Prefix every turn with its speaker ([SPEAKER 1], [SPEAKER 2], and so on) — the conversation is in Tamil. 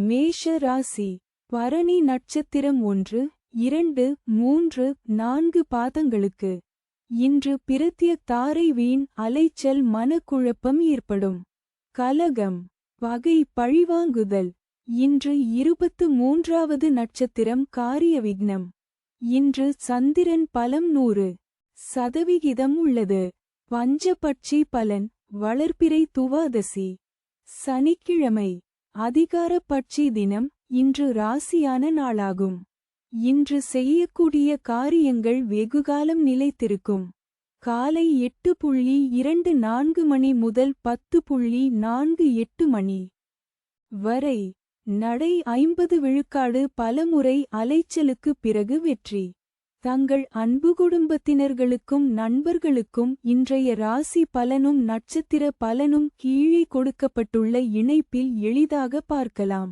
[SPEAKER 1] மேஷ ராசி பரணி நட்சத்திரம் ஒன்று இரண்டு மூன்று நான்கு பாதங்களுக்கு. இன்று பிரத்திய தாரை வீண் அலைச்சல் மனக்குழப்பம் ஏற்படும். கலகம் வகை பழிவாங்குதல். இன்று இருபத்து மூன்றாவது நட்சத்திரம் காரிய விக்னம். இன்று சந்திரன் பலம் நூறு சதவிகிதம் உள்ளது. பஞ்சபட்சி பலன் வளர்ப்பிறை துவாதசி. சனிக்கிழமை அதிகார பட்சி தினம் இன்று ராசியான நாளாகும். இன்று செய்யக்கூடிய காரியங்கள் வெகுகாலம் நிலைத்திருக்கும். காலை எட்டு புள்ளி இரண்டு நான்கு மணி முதல் பத்து புள்ளி நான்கு எட்டு மணி வரை நடை ஐம்பது விழுக்காடு பலமுறை அலைச்சலுக்குப் பிறகு வெற்றி. தங்கள் அன்பு குடும்பத்தினர்களுக்கும் நண்பர்களுக்கும் இன்றைய ராசி பலனும் நட்சத்திர பலனும் கீழே கொடுக்கப்பட்டுள்ள இணைப்பில் எளிதாக பார்க்கலாம்.